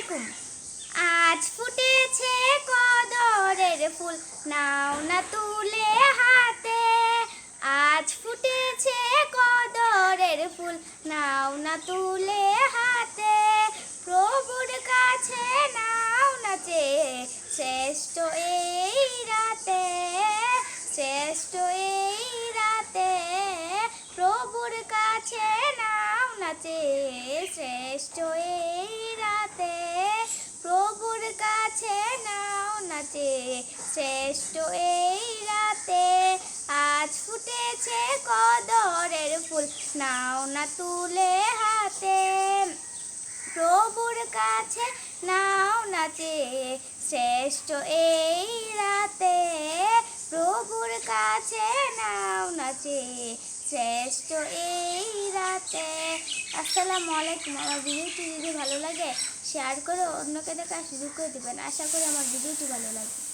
আলাইকুম। আজ ফুটেছে কদরের ফুল, নাও না তুলে হাতে। আজ ফুটেছে কদরের ফুল, নাও না তুলে হাতে। প্রভুর কাছে নাও নাচে শ্রেষ্ঠ এই রাতে। শ্রেষ্ঠ এই রাতে প্রভুর কাছে নাও নাচে শ্রেষ্ঠ এই নাচে শ্রেষ্ঠ এই রাতে আজ ফুটেছে কদরের ফুল। নাও না তুলে হাতে, প্রভুর কাছে নাও নাচে শ্রেষ্ঠ এই রাতে প্রভুর কাছে নাও নাচে শ্রেষ্ঠ এই রাতে। আসসালামু আলাইকুম। আমার ভিডিওটি যদি ভালো লাগে শেয়ার করে অন্যকে দেখার সুযোগ করে দেবেন। আশা করি আমার ভিডিওটি ভালো লাগে